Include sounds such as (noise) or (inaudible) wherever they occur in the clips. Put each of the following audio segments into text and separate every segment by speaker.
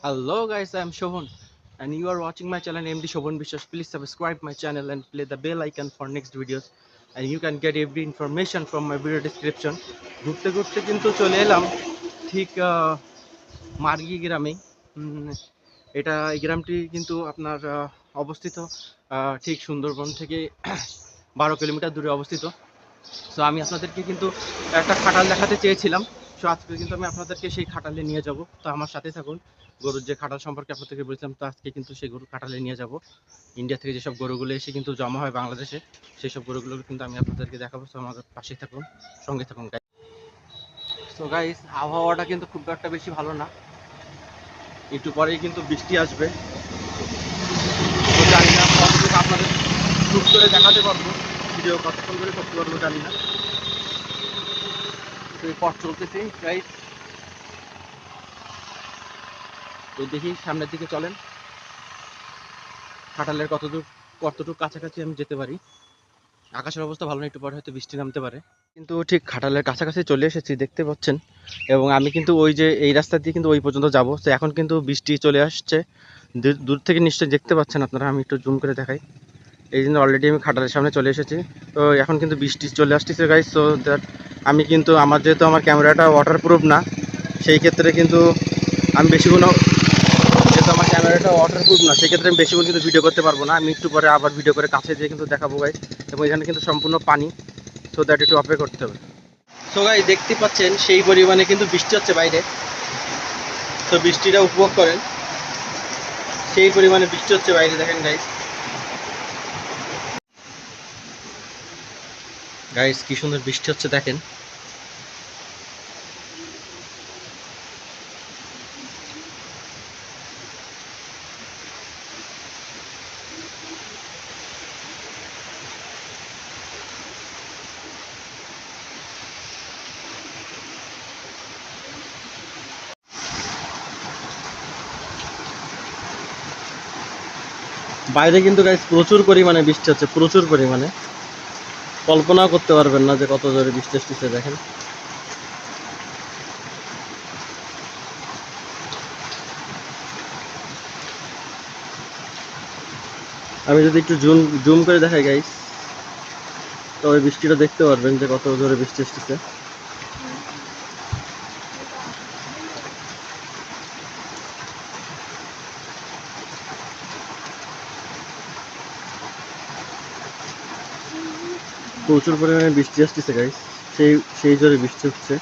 Speaker 1: Hello guys, I am Shobhan and you are watching my channel MD Shobhan Bishas. Please subscribe my channel and play the bell icon for next videos and you can get every information from my video description. ঘুরতে ঘুরতে কিন্তু চলে এলাম ঠিক মার্গি গ্রামে এটা এই গ্রামটি কিন্তু আপনার অবস্থিত ঠিক সুন্দরবন থেকে বারো কিলোমিটার দূরে অবস্থিত সো আমি আপনাদেরকে কিন্তু একটা খাটাল দেখাতে চেয়েছিলাম সো আজকে কিন্তু আমি আপনাদেরকে সেই খাটালে নিয়ে যাব তো আমার সাথে থাকুন গরুর যে খাটাল সম্পর্কে আপনাদেরকে বলেছিলাম তো আজকে কিন্তু সেই গরু খাটালে নিয়ে যাব ইন্ডিয়া থেকে যেসব গরুগুলো এসে কিন্তু জমা হয় বাংলাদেশে সেই সব গরুগুলো কিন্তু আমি আপনাদেরকে দেখাবো তো আমাদের পাশে থাকুন সঙ্গে থাকুন তো গাইস আবহাওয়াটা কিন্তু খুব একটা বেশি ভালো না একটু পরেই কিন্তু বৃষ্টি আসবে জানি না আপনাদের শুট করে দেখাতে পারব ভিডিও কতক্ষণ করে করতে পারব জানি না পথ চলতেছে গাইস তো দেখি সামনের দিকে চলেন। খাটালের কতদূর, কতটুকু কাছাকাছি আমি যেতে পারি? আকাশের অবস্থা ভালো না একটু পরে হয়তো বৃষ্টি নামতে পারে। কিন্তু ঠিক খাটালের কাছাকাছি চলে এসেছি, দেখতে পাচ্ছেন। এবং আমি কিন্তু ওই যে এই রাস্তা দিয়ে কিন্তু ওই পর্যন্ত যাব। তো এখন কিন্তু বৃষ্টি চলে আসছে। দূর থেকে নিশ্চয়ই দেখতে পাচ্ছেন আপনারা, আমি একটু জুম করে দেখাই। এই জন্য অলরেডি আমি খাটালের সামনে চলে এসেছি। তো এখন কিন্তু বৃষ্টি চলে আসতেছে গাইস সো দ্যাট আমি কিন্তু আমার যেহেতু আমার ক্যামেরাটা ওয়াটারপ্রুফ না, সেই ক্ষেত্রে কিন্তু আমি বেশিক্ষণ যেহেতু আমার ক্যামেরাটা ওয়াটারপ্রুফ না, সেই ক্ষেত্রে আমি বেশিক্ষণ কিন্তু ভিডিও করতে পারব না। আমি একটু পরে আবার ভিডিও করে কাছে দিয়ে কিন্তু দেখাবো গাইস এবং এখানে কিন্তু সম্পূর্ণ পানি সো দ্যাট একটু অপেক্ষা করতে হবে। সো গাই দেখতে পাচ্ছেন সেই পরিমাণে কিন্তু বৃষ্টি হচ্ছে বাইরে। তো বৃষ্টিটা উপভোগ করেন। সেই পরিমাণে বৃষ্টি হচ্ছে বাইরে, দেখেন গাইস গাইস কি সুন্দর বৃষ্টি হচ্ছে, দেখেন। বাইরে কিন্তু গাইস প্রচুর পরিমাণে বৃষ্টি হচ্ছে, প্রচুর পরিমাণে। কল্পনাও করতে পারবেন না যে কত জোরে বৃষ্টি দেখেন। আমি যদি একটু জুম জুম করে দেখাই গাইস তবে বৃষ্টিটা দেখতে পারবেন যে কত জোরে বৃষ্টি আসতেছে। প্রচুর পরিমাণে বৃষ্টি আসতেছে গাইস সেই সেই জোরে বৃষ্টি হচ্ছে।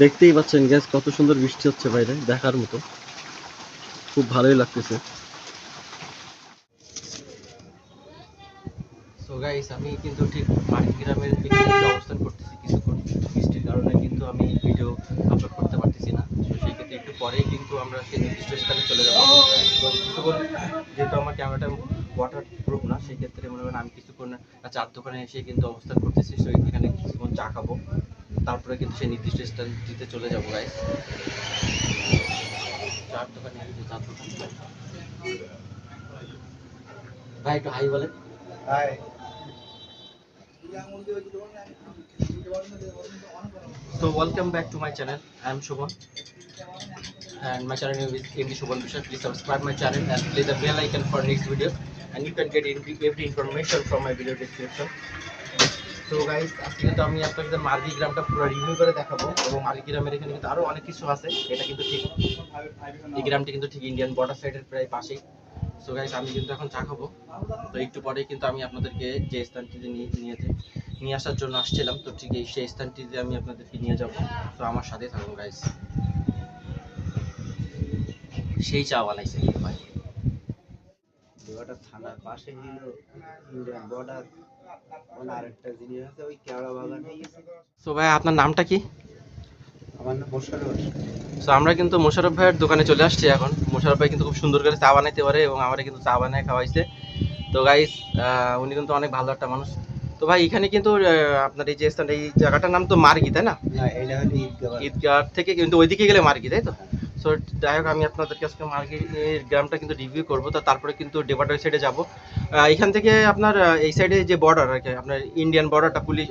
Speaker 1: দেখতেই পাচ্ছেন গ্যাস কত সুন্দর বৃষ্টি হচ্ছে বাইরে, দেখার মতো। খুব ভালোই লাগতেছে। গাইস আমি কিন্তু ঠিক মার্কেট গ্রামের অবস্থান করতেছি কিছুক্ষণ। বৃষ্টির কারণে কিন্তু আমি ভিডিও আপলোড করতে পারতেছি না। তো সেই ক্ষেত্রে একটু পরেই কিন্তু আমরা সেই নির্দিষ্ট স্থানে চলে যাব। যেহেতু আমার ক্যামেরাটা ওয়াটার প্রুফ না, সেই ক্ষেত্রে মনে করেন আমি কিছুক্ষণ চার দোকানে এসে কিন্তু অবস্থান করতেছি। তো এখানে কিছুক্ষণ চা খাব। তারপরে কিন্তু সেই নির্দিষ্ট স্থানটিতে চলে যাব গাইস চার দোকান ভাই একটু হাই বলেন So welcome back to my channel. I am Shubham and my channel name is MD Shubham Bishop. Please subscribe my channel and play the bell icon for next video and you can get every information from my video description. তো guys আজকে কিন্তু আমি আপনাদের মার্গি গ্রামটা পুরো review করে দেখাবো এবং মার্গি গ্রামের এখানে কিন্তু আরও অনেক কিছু আছে। এটা কিন্তু ঠিক। এই গ্রামটি কিন্তু ঠিক ইন্ডিয়ান বর্ডার সাইডের প্রায় পাশেই। সো গাইস আমি কিন্তু এখন চা খাব। তো একটু পরেই কিন্তু আমি আপনাদেরকে যে স্থানটিতে নিয়ে নিয়েছে, নিয়ে আসার জন্য আসছিলাম। তো ঠিক এই সেই স্থানটিতে আমি আপনাদেরকে নিয়ে যাব। তো আমার সাথে থাকুন গাইস সেই চা বানাইছে। ভাই
Speaker 2: ওটা থানার পাশে ছিল ইন্ডিয়ান বর্ডার আরেকটা জিনিস আছে ওই কেওড়া বাগান।
Speaker 1: সো ভাই আপনার নামটা কি?
Speaker 2: আমার নাম মোশারফ
Speaker 1: সো আমরা কিন্তু মোশারফ ভাইয়ের দোকানে চলে আসছি এখন। মোশারফ ভাই কিন্তু খুব সুন্দর করে চা বানাইতে পারে এবং আমরা কিন্তু চা বানায় খাওয়াইছে। তো গাইস উনি কিন্তু অনেক ভালো একটা মানুষ। তো ভাই এখানে কিন্তু আপনার এই যে স্থান এই জায়গাটার নাম তো মার্গি তাই না?
Speaker 2: এটা ঈদগাহ।
Speaker 1: ঈদগাহ থেকে কিন্তু ওইদিকে গেলে মার্গি তাই তো? সো যাই হোক আমি আপনাদেরকে আজকে মার্গির গ্রামটা কিন্তু রিভিউ করব। তো তারপরে কিন্তু ডেবাটার সাইডে যাব। এখান থেকে আপনার এই সাইডে যে বর্ডার আর কি আপনার ইন্ডিয়ান বর্ডারটা পুলিশ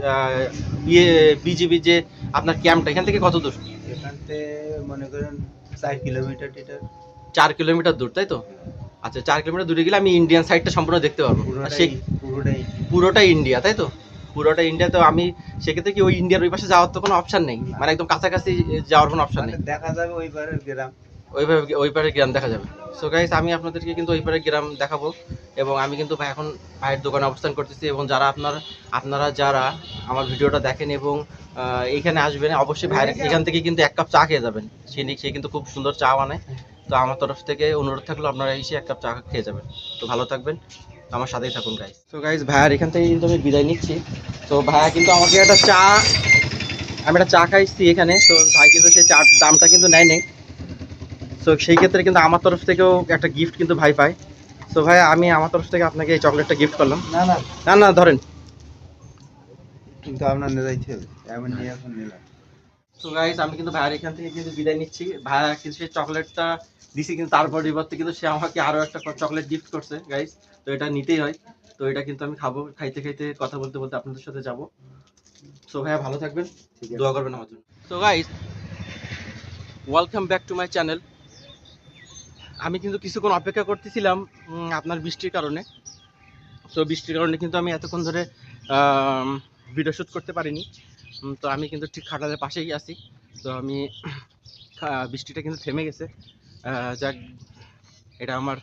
Speaker 1: ইয়ে বিজিবি যে আপনার ক্যাম্পটা এখান থেকে কত দূর?
Speaker 2: এখান থেকে মনে করেন চার কিলোমিটার টিটার
Speaker 1: চার কিলোমিটার দূর তাই তো? আচ্ছা চার কিলোমিটার দূরে গেলে আমি ইন্ডিয়ান সাইডটা সম্পূর্ণ দেখতে পারব। আর
Speaker 2: পুরোটাই পুরোটাই
Speaker 1: পুরোটা ইন্ডিয়া তাই তো? পুরোটা ইন্ডিয়া তো আমি সেক্ষেত্রে কি ওই ইন্ডিয়ার ওই পাশে যাওয়ার তো কোনো অপশন নেই? মানে একদম কাছাকাছি যাওয়ার কোনো অপশন নেই।
Speaker 2: মানে দেখা যাবে ওই পারের গ্রাম।
Speaker 1: ওইভাবে ওই পারের গ্রাম দেখা যাবে। সো গাইস আমি আপনাদেরকে কিন্তু ওই পারের গ্রাম দেখাবো। এবং আমি কিন্তু ভাই এখন ভাইয়ের দোকানে অবস্থান করতেছি। এবং যারা আপনার আপনারা যারা আমার ভিডিওটা দেখেন এবং এখানে আসবেন অবশ্যই ভাইয়ের এখান থেকে কিন্তু এক কাপ চা খেয়ে যাবেন। সে সে কিন্তু খুব সুন্দর চা বানায়। তো আমার তরফ থেকে অনুরোধ থাকল আপনারা এসে এক কাপ চা খেয়ে যাবেন। তো ভালো থাকবেন। আমার সাথেই থাকুন গাইস তো গাইস ভাইয়ার এখান থেকে কিন্তু আমি বিদায় নিচ্ছি। তো ভাইয়া কিন্তু আমাকে একটা চা আমি একটা চা খাইছি এখানে। তো ভাই কিন্তু সেই চার দামটা কিন্তু নেয় নেই। তো সেই ক্ষেত্রে কিন্তু আমার তরফ থেকেও একটা গিফট কিন্তু ভাই পায়। তো ভাই আমি আমার তরফ থেকে আপনাকে এই চকলেটটা গিফট করলাম।
Speaker 2: না না।
Speaker 1: না না ধরেন।
Speaker 2: কিন্তু আপনার নিয়ে যাইতে হবে। এমন নিয়ে এখন নিলাম
Speaker 1: তো গাইস আমি কিন্তু ভাইয়ের এখান থেকে কিন্তু বিদায় নিচ্ছি। ভাইয়া কিন্তু সেই চকলেটটা দিছি কিন্তু তার পরিবর্তে কিন্তু সে আমাকে আরও একটা চকলেট গিফট করছে গাইস তো এটা নিতেই হয়। তো এটা কিন্তু আমি খাব খাইতে খাইতে কথা বলতে বলতে আপনাদের সাথে যাব। সো ভাইয়া ভালো থাকবেন দোয়া করবেন আমার জন্য। তো guys welcome back to my channel আমি কিন্তু কিছুক্ষণ অপেক্ষা করতেছিলাম আপনার বৃষ্টির কারণে। তো বৃষ্টির কারণে কিন্তু আমি এতক্ষণ ধরে ভিডিও শ্যুট করতে পারিনি। তো আমি কিন্তু ঠিক খাটালের পাশেই আছি। তো আমি বৃষ্টিটা কিন্তু থেমে গেছে। যাক এটা আমার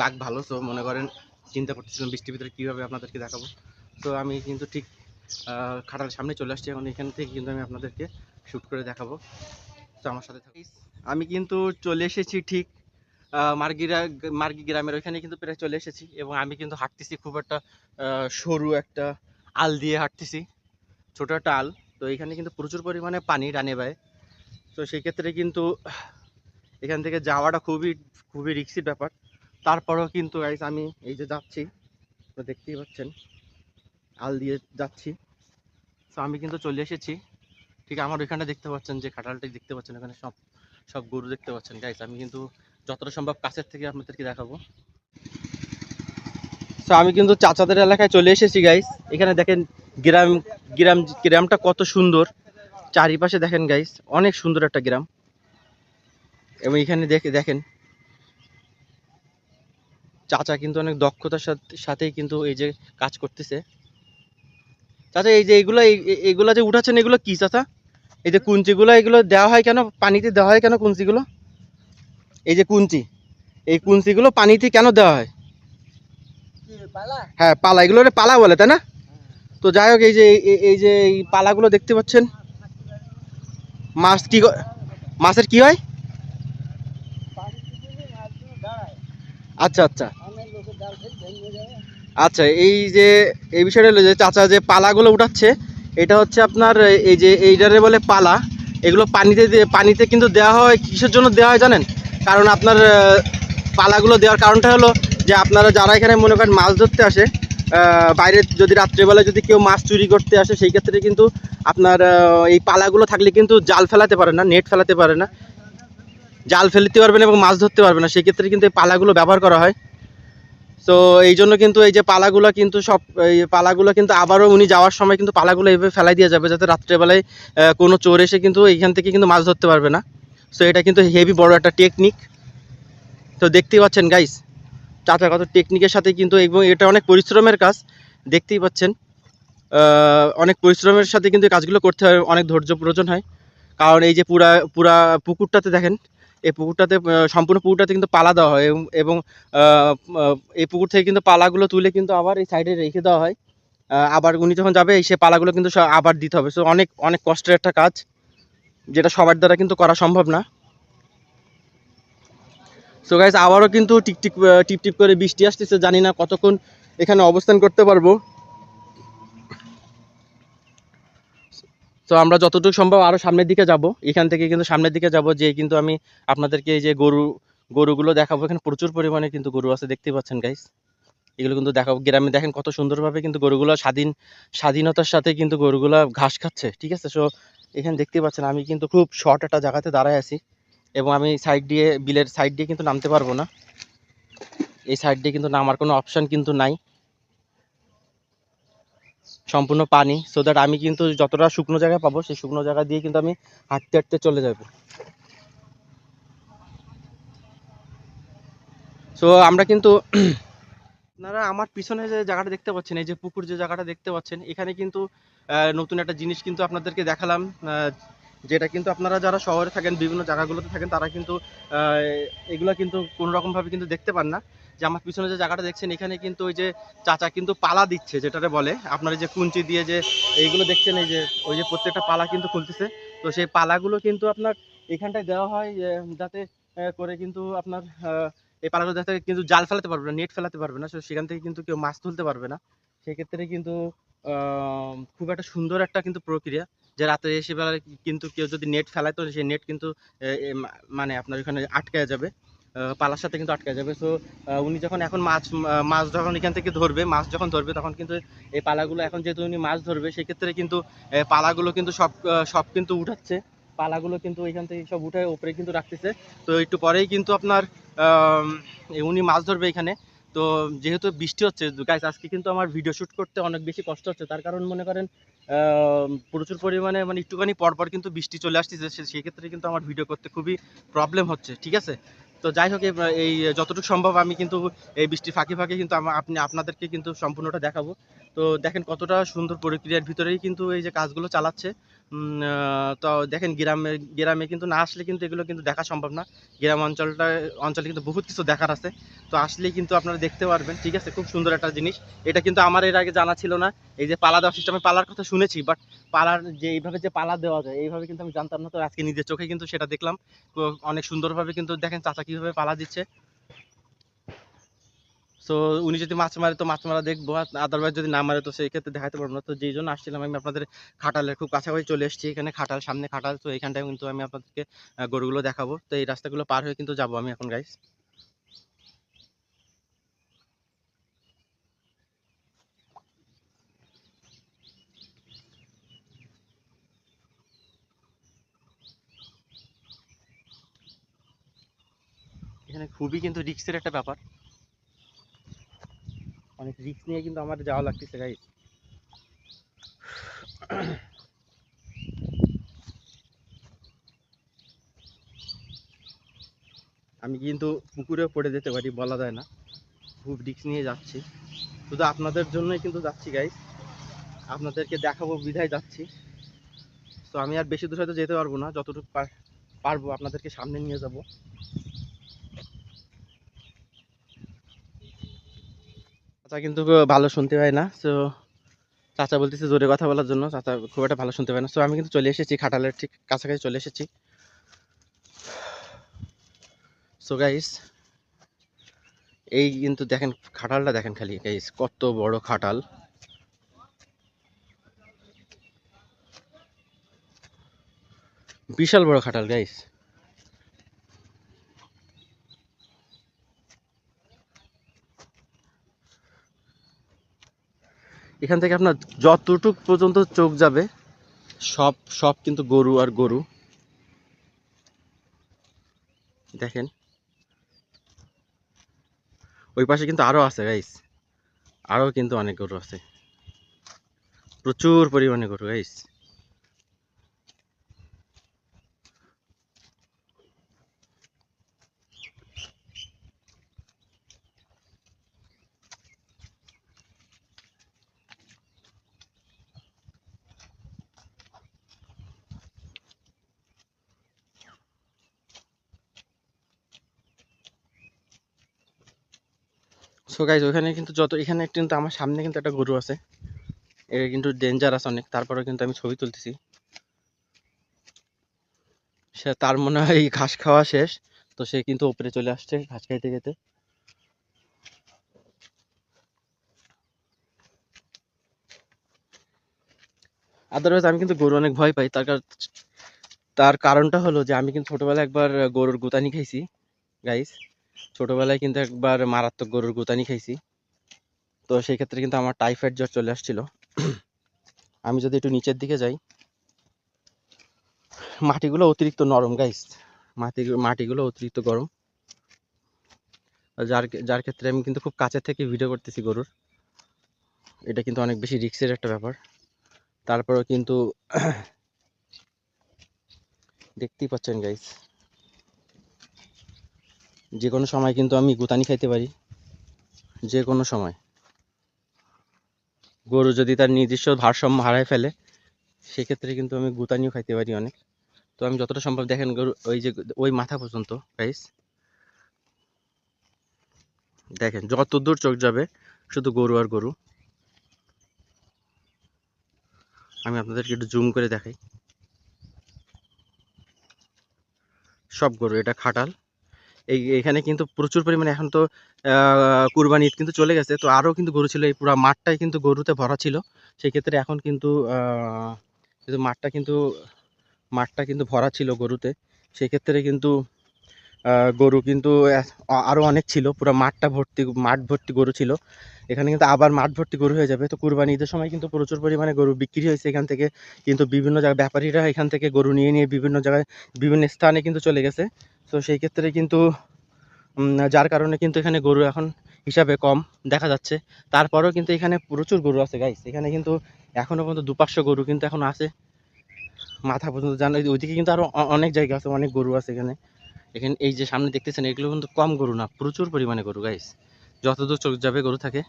Speaker 1: লাগ ভালো তো মনে করেন চিন্তা করতেছিলাম বৃষ্টির ভিতরে কীভাবে আপনাদেরকে দেখাবো। তো আমি কিন্তু ঠিক আহ, খাটালের সামনে চলে আসছি। এখন এখান থেকে কিন্তু আমি আপনাদেরকে শ্যুট করে দেখাবো। তো আমার সাথে থাকুন। আমি কিন্তু চলে এসেছি ঠিক মার্গিরা মার্গি গ্রামের ওইখানে কিন্তু প্রায় চলে এসেছি এবং আমি কিন্তু হাঁটতেছি খুব একটা সরু একটা আল দিয়ে হাঁটতেছি ছোটো একটা আল। তো এখানে কিন্তু প্রচুর পরিমাণে পানি ডানে বায় তো সেই ক্ষেত্রে কিন্তু এখান থেকে যাওয়াটা খুবই খুবই রিক্সির ব্যাপার। তারপরেও কিন্তু গাইস আমি এই যে যাচ্ছি, তো দেখতেই পাচ্ছেন, আল দিয়ে যাচ্ছি। তো আমি কিন্তু চলে এসেছি। ঠিক আমার ওইখানটা দেখতে পাচ্ছেন যে খাটালটাই দেখতে পাচ্ছেন এখানে সব সব গরু দেখতে পাচ্ছেন গাইস আমি কিন্তু যতটা সম্ভব কাছের থেকে আপনাদেরকে দেখাবো। তো আমি কিন্তু চাচাদের এলাকায় চলে এসেছি গাইস এখানে দেখেন গ্রাম গ্রাম, গ্রামটা কত সুন্দর। চারিপাশে দেখেন গাইস অনেক সুন্দর একটা গ্রাম। এবং এখানে দেখে, দেখেন চাচা কিন্তু অনেক দক্ষতার সাথে সাথেই কিন্তু এই যে কাজ করতেছে। চাচা এই যে এইগুলো এই- এই- এইগুলো যে উঠাচ্ছেন এগুলো কি চাচা? এই যে কুঞ্চিগুলো এগুলো দেওয়া হয় কেন? পানিতে দেওয়া হয় কেন কুঞ্চিগুলো? এই যে কুঞ্চি এই কুঞ্চিগুলো পানিতে কেন দেওয়া হয়? হ্যাঁ পালা এগুলো পালা বলে তাই না? তো যাই হোক এই যে এই- এই যে এই পালাগুলো দেখতে পাচ্ছেন। মাছ কি মাছের কি হয়? আচ্ছা আচ্ছা। আচ্ছা এই যে, এই বিষয়টা হলো যে চাচা যে পালাগুলো উঠাচ্ছে, এটা হচ্ছে আপনার এই যে এইটারে বলে পালা, এগুলো পানিতে পানিতে কিন্তু দেওয়া হয়, কিসের জন্য দেওয়া হয় জানেন? কারণ আপনার পালাগুলো দেওয়ার কারণটা হলো যে আপনারা যারা এখানে মনে করেন মাছ ধরতে আসে বাইরে যদি রাত্রেবেলা যদি কেউ মাছ চুরি করতে আসে, সেই ক্ষেত্রে কিন্তু আপনার এই পালাগুলো থাকলে কিন্তু জাল ফেলাতে পারে না, নেট ফেলাতে পারে না, জাল ফেলতে পারবে না এবং মাছ ধরতে পারবে না, সেই ক্ষেত্রে কিন্তু এই পালাগুলো ব্যবহার করা হয়। তো এই জন্য কিন্তু এই যে পালাগুলো কিন্তু সব, এই পালাগুলো কিন্তু আবারও উনি যাওয়ার সময় কিন্তু পালাগুলো এইভাবে ফেলাই দিয়ে যাবে যাতে রাত্রেবেলায় কোনো চোর এসে কিন্তু এইখান থেকে কিন্তু মাছ ধরতে পারবে না। সো এটা কিন্তু হেভি বড় একটা টেকনিক তো দেখতেই পাচ্ছেন গাইস চাচা কত টেকনিকের সাথে কিন্তু এবং এটা অনেক পরিশ্রমের কাজ। দেখতেই পাচ্ছেন অনেক পরিশ্রমের সাথে কিন্তু কাজগুলো করতে হয়, অনেক ধৈর্য প্রয়োজন হয়। কারণ এই যে পুরা পুরা পুকুরটাতে দেখেন এই পুকুরটাতে সম্পূর্ণ পুকুরটাতে কিন্তু পালা দেওয়া হয় এবং- এই পুকুর থেকে কিন্তু পালাগুলো তুলে কিন্তু আবার এই সাইডে রেখে দেওয়া হয়। আবার উনি যখন যাবে সে পালাগুলো কিন্তু আবার দিতে হবে। সো অনেক অনেক কষ্টের একটা কাজ যেটা সবার দ্বারা কিন্তু করা সম্ভব না। সো গাইজ আবারও কিন্তু টিকটিক আহ, টিপ টিপ করে বৃষ্টি আসতেছে। জানি না কতক্ষণ এখানে অবস্থান করতে পারব। তো আমরা যতটুকু সম্ভব আরও সামনের দিকে যাব। এখান থেকে কিন্তু সামনের দিকে যাব যে কিন্তু আমি আপনাদেরকে এই যে গরু, গরুগুলো দেখাবো। এখানে প্রচুর পরিমাণে কিন্তু গরু আছে, দেখতেই পাচ্ছেন গাইস এগুলো কিন্তু দেখাবো। গ্রামে দেখেন কত সুন্দরভাবে কিন্তু গরুগুলো স্বাধীন, স্বাধীনতার সাথে কিন্তু গরুগুলো ঘাস খাচ্ছে। ঠিক আছে? সো এখানে দেখতেই পাচ্ছেন আমি কিন্তু খুব শর্ট একটা জায়গাতে দাঁড়ায় আছি এবং আমি সাইড দিয়ে, বিলের সাইড দিয়ে কিন্তু নামতে পারব না। এই সাইড দিয়ে কিন্তু নামার কোনো অপশান কিন্তু নাই। সম্পূর্ণ পানি। সো দ্যাট আমি কিন্তু যতটা শুকনো জায়গায় পাবো, সেই শুকনো জায়গা দিয়ে কিন্তু আমি হাঁটতে হাঁটতে চলে যাব। সো আমরা কিন্তু আপনারা আমার পিছনে যে জায়গাটা দেখতে পাচ্ছেন, এই যে পুকুর যে জায়গাটা দেখতে পাচ্ছেন, এখানে কিন্তু নতুন একটা জিনিস কিন্তু আপনাদেরকে দেখালাম যেটা কিন্তু আপনারা যারা শহরে থাকেন, বিভিন্ন জায়গাগুলোতে থাকেন, তারা কিন্তু এগুলো কিন্তু কোনো রকমভাবে কিন্তু দেখতে পান না। যে আমার পিছনে যে জায়গাটা দেখছেন, এখানে কিন্তু ওই যে চাচা কিন্তু পালা দিচ্ছে, যেটারে বলে। আপনারা যে কুঞ্চি দিয়ে যে এইগুলো দেখছেন, এই যে, ওই যে প্রত্যেকটা পালা কিন্তু খুলতেছে। তো সেই পালাগুলো কিন্তু আপনার এখানটায় দেওয়া হয় যাতে করে কিন্তু আপনার এই পালাগুলো যাতে কিন্তু জাল ফেলাতে পারবে না, নেট ফেলাতে পারবে না সেখান থেকে কিন্তু কেউ মাছ তুলতে পারবে না। সেক্ষেত্রে কিন্তু খুব একটা সুন্দর একটা কিন্তু প্রক্রিয়া, যে রাতে এসে বেলা কিন্তু কেউ যদি নেট ফেলায়, তো সেই নেট কিন্তু মানে আপনার ওখানে আটকে যাবে। পালার সাথে কিন্তু আটকে যাবে। সো উনি যখন এখন মাছ মাছ যখন এখান থেকে ধরবে, মাছ যখন ধরবে, তখন কিন্তু এই পালাগুলো এখন যেহেতু উনি মাছ ধরবে, সেক্ষেত্রে কিন্তু পালাগুলো কিন্তু সব সব কিন্তু উঠাচ্ছে। পালাগুলো কিন্তু এখান থেকে সব উঠে উপরে কিন্তু রাখতেছে। তো একটু পরেই কিন্তু আপনার উনি মাছ ধরবে এখানে। তো যেহেতু বৃষ্টি হচ্ছে গাইস আজকে কিন্তু আমার ভিডিও শ্যুট করতে অনেক বেশি কষ্ট হচ্ছে। তার কারণ মনে করেন প্রচুর পরিমাণে মানে একটুখানি পরপর কিন্তু বৃষ্টি চলে আসতেছে। সেক্ষেত্রে কিন্তু আমার ভিডিও করতে খুবই প্রবলেম হচ্ছে, ঠিক আছে? তো যাই হোক এই- যতটুকু সম্ভব আমি কিন্তু এই বৃষ্টি ফাঁকে ফাঁকে কিন্তু আপনি, আপনাদেরকে কিন্তু সম্পূর্ণটা দেখাবো। তো দেখেন কতটা সুন্দর প্রক্রিয়ার ভিতরেই কিন্তু এই যে কাজগুলো চালাচ্ছে। তো দেখেন গ্রামে গ্রামে কিন্তু না আসলে কিন্তু এগুলো কিন্তু দেখা সম্ভব না। গ্রাম অঞ্চলটা, অঞ্চলে কিন্তু বহুত কিছু দেখার আছে। তো আসলেই কিন্তু আপনারা দেখতে পারবেন, ঠিক আছে? খুব সুন্দর একটা জিনিস। এটা কিন্তু আমার এর আগে জানা ছিল না। এই যে পালা দেওয়ার সিস্টেমে পালার কথা শুনেছি বাট পালার যে, এইভাবে যে পালা দেওয়া যায়, এইভাবে কিন্তু আমি জানতাম না। তো আজকে নিজের চোখে কিন্তু সেটা দেখলাম। অনেক সুন্দরভাবে কিন্তু দেখেন চাচা কীভাবে পালা দিচ্ছে। তো উনি যদি মাছ মারে, তো মাছ মারা দেখব। আদারওয়াইজ যদি না মারে, তো সেই ক্ষেত্রে দেখাতে পারব না। তো যেই জন্য আসছিলাম আমি আপনাদের খাটালের খুব কাছাকাছি চলে এসেছি এখানে, খাটাল, সামনে খাটাল। তো এখানটায় কিন্তু আমি আপনাদেরকে গরুগুলো দেখাবো। তো এই রাস্তাগুলো পার হয়ে কিন্তু যাব আমি এখন গাইস এখানে খুবই কিন্তু রিস্কের একটা ব্যাপার। অনেক রিস্ক নিয়ে কিন্তু আমার যাওয়া লাগতেছে গাইস আমি কিন্তু পুকুরে পড়ে যেতে পারি, বলা যায় না। খুব রিস্ক নিয়ে যাচ্ছি। শুধু আপনাদের জন্যই কিন্তু যাচ্ছি গাইস আপনাদেরকে দেখাবো, বিধায় যাচ্ছি। তো আমি আর বেশি দূর হয়তো যেতে পারব না। যতটুকু পার- পারব, আপনাদেরকে সামনে নিয়ে যাব। চাচা কিন্তু ভালো শুনতে পায় না তো চাচা বলতেছে জোরে কথা বলার জন্য, চাচা খুব একটা ভালো শুনতে পায় না তো আমি কিন্তু চলে এসেছি খাটালের ঠিক কাছাকাছি চলে এসেছি। সো গাইস এই কিন্তু দেখেন খাটালটা দেখেন খালি গাইস কত বড় খাটাল। বিশাল বড় খাটাল গাইস এখান থেকে আপনার যতটুক পর্যন্ত চোখ যাবে, সব সব কিন্তু গরু আর গরু। দেখেন। ওই পাশে কিন্তু আরও আছে গাইস আরও কিন্তু অনেক গরু আছে। প্রচুর পরিমাণে গরু গাইস সো গাইজ ওখানে কিন্তু যত এখানে কিন্তু আমার সামনে কিন্তু একটা গরু আছে। এটা কিন্তু ডেঞ্জারাস অনেক। তারপরে কিন্তু আমি ছবি তুলতেছি। সে তার মনে হয় ঘাস খাওয়া শেষ। তো সে কিন্তু উপরে চলে আসছে ঘাস খাইতে খেতে। আদারওয়াইজ আমি কিন্তু গরু অনেক ভয় পাই। তার তার কারণটা হলো যে আমি কিন্তু ছোটবেলায় একবার গরুর গুতানি খাইছি। গাইস ছোটবেলায় কিন্তু একবার মারাত্মক গরুর গুতানি খাইছি। তো সেই ক্ষেত্রে কিন্তু আমার টাইফয়েড জ্বর চলে আসছিল। (clears throat) আমি যদি একটু নিচের দিকে যাই, মাটিগুলো অতিরিক্ত নরম গাইস মাটি, মাটিগুলো অতিরিক্ত গরম। যার যার ক্ষেত্রে আমি কিন্তু খুব কাছে থেকে ভিডিও করতেছি গরুর। এটা কিন্তু অনেক বেশি রিক্সের একটা ব্যাপার। তারপরেও কিন্তু (clears throat) দেখতেই পাচ্ছেন গাইস যে কোনো সময় কিন্তু আমি গুতানি খাইতে পারি। যে কোনো সময়। গরু যদি তার নির্দিষ্ট ভারসাম্য হারায় ফেলে, সেক্ষেত্রে কিন্তু আমি গুতানিও খাইতে পারি অনেক। তো আমি যতটা সম্ভব দেখেন গরু, ওই যে ওই মাথা পর্যন্ত গাইস দেখেন, যত দূর চোখ যাবে, শুধু গরু আর গরু। আমি আপনাদেরকে একটু জুম করে দেখাই। সব গরু, এটা খাটাল। এই এখানে কিন্তু প্রচুর পরিমাণে এখন তো কুরবানি ঈদ কিন্তু চলে গেছে। তো আরও কিন্তু গরু ছিল, এই পুরো মাঠটাই কিন্তু গরুতে ভরা ছিল। সেই ক্ষেত্রে এখন কিন্তু কিন্তু মাঠটা কিন্তু মাঠটা কিন্তু ভরা ছিল গরুতে। সেই ক্ষেত্রে কিন্তু গরু কিন্তু আরও অনেক ছিল। পুরো মাঠটা ভর্তি, মাঠ ভর্তি গরু ছিল। এখানে কিন্তু আবার মাঠ ভর্তি গরু হয়ে যাবে। তো কুরবানি ঈদের সময় কিন্তু প্রচুর পরিমাণে গরু বিক্রি হয়েছে এখান থেকে। কিন্তু বিভিন্ন জায়গায় ব্যাপারীরা এখান থেকে গরু নিয়ে নিয়ে বিভিন্ন জায়গায়, বিভিন্ন স্থানে কিন্তু চলে গেছে। তো সেই ক্ষেত্রে কিন্তু যার কারণে কিন্তু এখানে গরু এখন হিসাবে কম দেখা যাচ্ছে। তারপরেও কিন্তু এখানে প্রচুর গরু আছে গাইস এখানে কিন্তু এখনও পর্যন্ত দু পাঁচশো গরু কিন্তু এখন আছে। মাথা পর্যন্ত জানো ওইদিকে কিন্তু আরও অনেক জায়গা আছে, অনেক গরু আছে এখানে। এখানে, এই যে সামনে দেখতেছেন, এগুলো কিন্তু কম গরু না, প্রচুর পরিমাণে গরু গাইস যতদূর চোখ যাবে, গরু থাকে।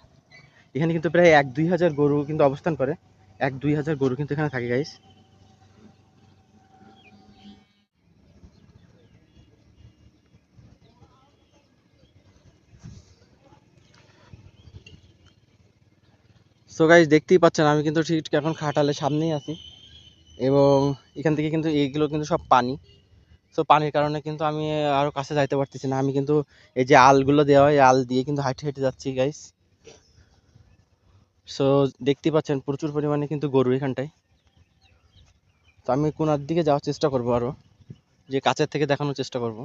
Speaker 1: এখানে কিন্তু প্রায় এক দুই হাজার গরু কিন্তু অবস্থান করে। এক দুই হাজার গরু কিন্তু এখানে থাকে গাইস সো গাইস দেখতেই পাচ্ছেন, আমি কিন্তু ঠিক এখন খাটালে সামনেই আছি। এবং এখান থেকে কিন্তু এইগুলো কিন্তু সব পানি। সো পানির কারণে কিন্তু আমি আরও কাছে যাইতে পারতেছি না। আমি কিন্তু এই যে আলগুলো দেওয়া হয়, এই আল দিয়ে কিন্তু হাঁটে হেঁটে যাচ্ছি গাইস সো দেখতেই পাচ্ছেন, প্রচুর পরিমাণে কিন্তু গরু এখানটায়। তো আমি কোনার দিকে যাওয়ার চেষ্টা করব আরও যে কাছের থেকে দেখানোর চেষ্টা করব।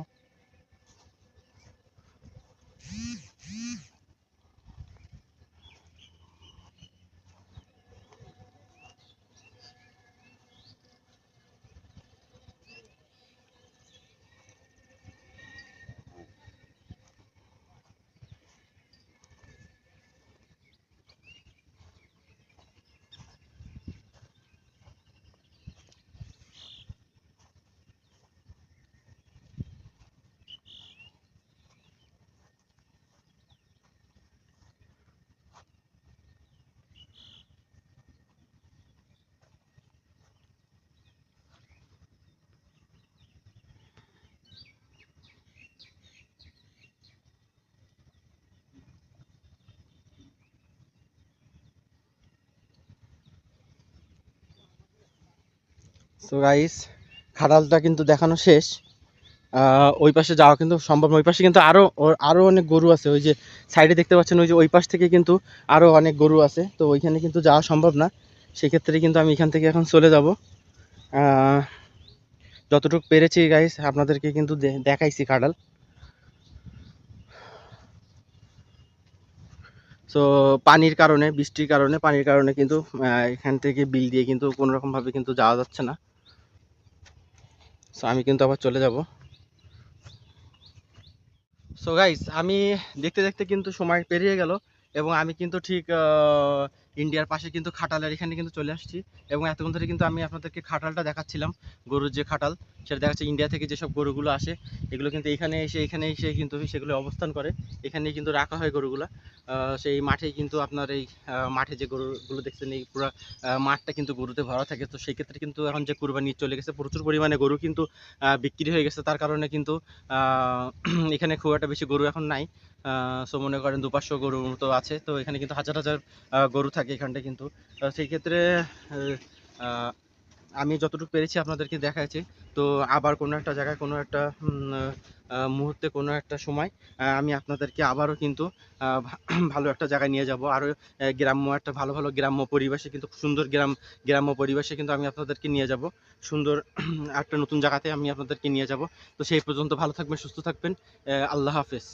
Speaker 1: সো গাইস খাটালটা কিন্তু দেখানো শেষ। ওই পাশে যাওয়া কিন্তু সম্ভব ওই পাশে কিন্তু আরও ও- আরও অনেক গরু আছে। ওই যে সাইডে দেখতে পাচ্ছেন, ওই যে ওই পাশ থেকে কিন্তু আরও অনেক গরু আছে। তো ওইখানে কিন্তু যাওয়া সম্ভব না। সেক্ষেত্রে কিন্তু আমি এখান থেকে এখন চলে যাব। যতটুকু পেরেছি গাইস আপনাদেরকে কিন্তু দেখাইছি খাটাল তো পানির কারণে, বৃষ্টির কারণে, পানির কারণে কিন্তু এখান থেকে বিল দিয়ে কিন্তু কোনো রকম কিন্তু যাওয়া যাচ্ছে না। সো আমি কিন্তু আবার চলে যাব। সো গাইস আমি দেখতে দেখতে কিন্তু সময় পেরিয়ে গেল এবং আমি কিন্তু ঠিক ইন্ডিয়ার পাশে কিন্তু খাটালের এখানে কিন্তু চলে আসছি। এবং এতক্ষণ ধরে কিন্তু আমি আপনাদেরকে খাটালটা দেখাচ্ছিলাম, গরুর যে খাটাল, সেটা দেখাচ্ছে ইন্ডিয়া থেকে যেসব গরুগুলো আসে, এগুলো কিন্তু এখানে এসে এখানে এসে কিন্তু সেগুলো অবস্থান করে। এখানেই কিন্তু রাখা হয় গরুগুলা। সেই মাঠে কিন্তু আপনার এই মাঠে যে গরুগুলো দেখছেন, এই পুরো মাঠটা কিন্তু গরুতে ভরা থাকে। তো সেই ক্ষেত্রে কিন্তু এখন যে কুরবানি চলে গেছে, প্রচুর পরিমাণে গরু কিন্তু বিক্রি হয়ে গেছে। তার কারণে কিন্তু (clears throat) এখানে খুব একটা বেশি গরু এখন নাই। সো মনে করেন দু পাঁচশো গরুর মতো আছে। তো এখানে কিন্তু হাজার হাজার গরু থাকে। এখানটা কিন্তু। সেই ক্ষেত্রে আমি যতটুকু পেরেছি আপনাদেরকে দেখাচ্ছি তো আবার কোনো একটা জায়গায়, কোনো একটা মুহূর্তে, কোনো একটা সময় আমি আপনাদেরকে আবারও কিন্তু (clears throat) ভালো একটা জায়গায় নিয়ে যাব। আরও গ্রাম্য একটা ভালো ভালো গ্রাম্য পরিবেশে কিন্তু সুন্দর গ্রাম, গ্রাম্য পরিবেশে কিন্তু আমি আপনাদেরকে নিয়ে যাব। সুন্দর, (clears throat) একটা নতুন জায়গাতে আমি আপনাদেরকে নিয়ে যাব। তো সেই পর্যন্ত ভালো থাকবেন, সুস্থ থাকবেন। আল্লাহ হাফেজ।